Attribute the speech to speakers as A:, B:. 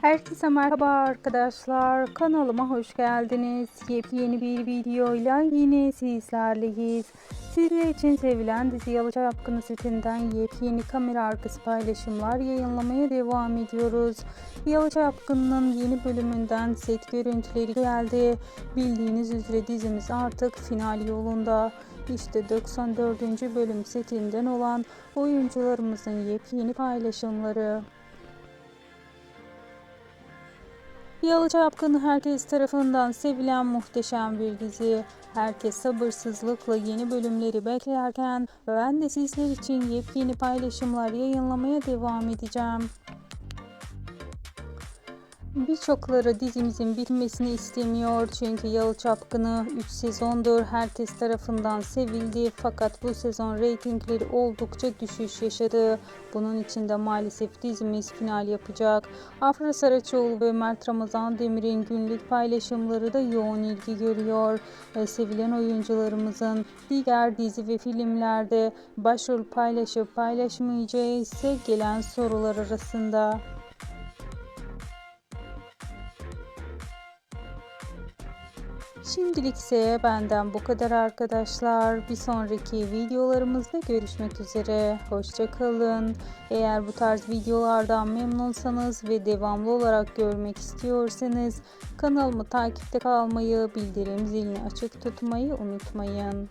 A: Herkese merhaba arkadaşlar. Kanalıma hoş geldiniz. Yepyeni bir videoyla yine sizlerleyiz. Sizler için sevilen dizi Yalı Çapkını setinden yepyeni kamera arkası paylaşımlar yayınlamaya devam ediyoruz. Yalı Çapkını'nın yeni bölümünden set görüntüleri geldi. Bildiğiniz üzere dizimiz artık final yolunda. İşte 94. bölüm setinden olan oyuncularımızın yepyeni paylaşımları. Yalı Çapkını herkes tarafından sevilen muhteşem bir dizi. Herkes sabırsızlıkla yeni bölümleri beklerken ben de sizler için yepyeni paylaşımlar yayınlamaya devam edeceğim. Birçokları dizimizin bitmesini istemiyor çünkü Yalı Çapkını 3 sezondur herkes tarafından sevildi fakat bu sezon reytingleri oldukça düşüş yaşadı. Bunun için de maalesef dizimiz final yapacak. Afra Saraçoğlu ve Mert Ramazan Demir'in günlük paylaşımları da yoğun ilgi görüyor. E, sevilen oyuncularımızın diğer dizi ve filmlerde başrol paylaşıp paylaşmayacağı ise gelen sorular arasında. Şimdilik ise benden bu kadar arkadaşlar. Bir sonraki videolarımızda görüşmek üzere. Hoşçakalın. Eğer bu tarz videolardan memnunsanız ve devamlı olarak görmek istiyorsanız kanalımı takipte kalmayı, bildirim zilini açık tutmayı unutmayın.